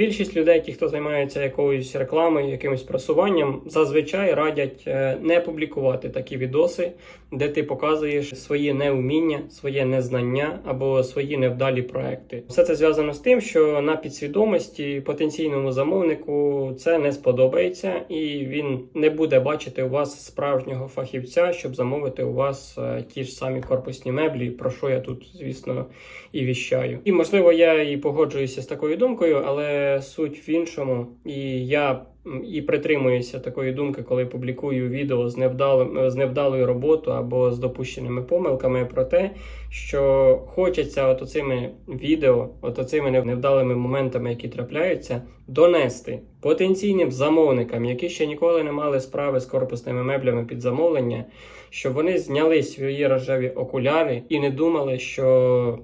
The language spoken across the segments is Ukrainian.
Більшість людей, ті, хто займається якоюсь рекламою, якимось просуванням, зазвичай радять е, не публікувати такі відоси, де ти показуєш свої неуміння, своє незнання або свої невдалі проекти. Все це зв'язано з тим, що на підсвідомості потенційному замовнику це не сподобається, і він не буде бачити у вас справжнього фахівця, щоб замовити у вас е, ті ж самі корпусні меблі, про що я тут, звісно, і віщаю. І можливо, я і погоджуюся з такою думкою, але суть в іншому, і я і притримуюся такої думки, коли публікую відео з невдалим з невдалою роботою або з допущеними помилками про те, що хочеться от оцими відео, от оцими невдалими моментами, які трапляються, донести потенційним замовникам, які ще ніколи не мали справи з корпусними меблями під замовлення, щоб вони зняли свої рожеві окуляри і не думали, що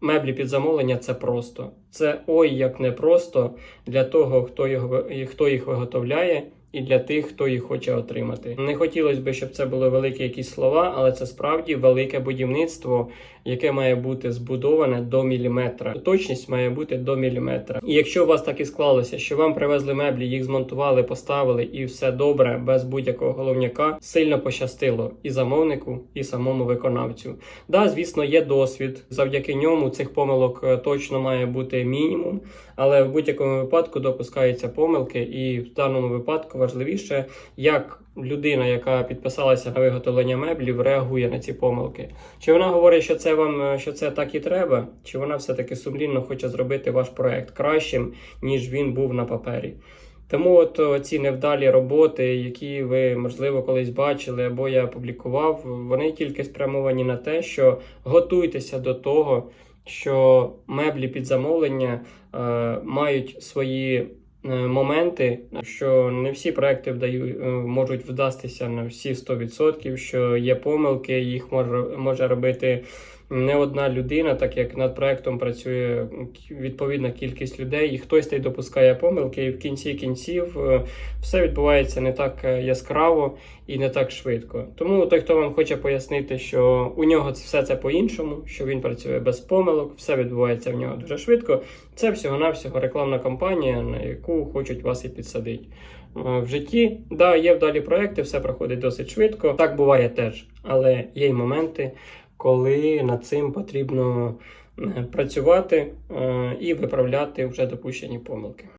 меблі під замовлення це просто. Це ой як непросто для того, хто його хто їх виготовляє. І для тих, хто їх хоче отримати, не хотілося б, щоб це були великі якісь слова, але це справді велике будівництво, яке має бути збудоване до міліметра. Точність має бути до міліметра. І якщо у вас так і склалося, що вам привезли меблі, їх змонтували, поставили, і все добре, без будь-якого головняка, сильно пощастило і замовнику, і самому виконавцю. Да, звісно, є досвід. Завдяки ньому цих помилок е, точно має бути мінімум, але в будь-якому випадку допускаються помилки, і в даному випадку важливіше, як людина, яка підписалася на виготовлення меблів, реагує на ці помилки. Чи вона говорить, що це вам е, що це так і треба, чи вона все-таки сумлінно хоче зробити ваш проект кращим, ніж він був на папері. Тому от ці невдалі роботи, які ви можливо колись бачили або я публікував, вони тільки спрямовані на те, що готуйтеся до того, що меблі під замовлення е, мають свої моменти, що не всі проекти вдають, е, можуть вдастися на всі 100%, що є помилки, їх може, може робити не одна людина, так як над проектом працює відповідна кількість людей, і хтось та й допускає помилки, і в кінці кінців е, все відбувається не так е, яскраво і не так швидко. Тому той, хто вам хоче пояснити, що у нього все це по-іншому, що він працює без помилок, все відбувається в нього дуже швидко. Це всього-навсього рекламна кампанія, на яку хочуть вас і підсадити. Е, В житті, да, є вдалі проекти, все проходить досить швидко. Так буває теж, але є й моменти, коли над цим потрібно е, працювати е, і виправляти вже допущені помилки.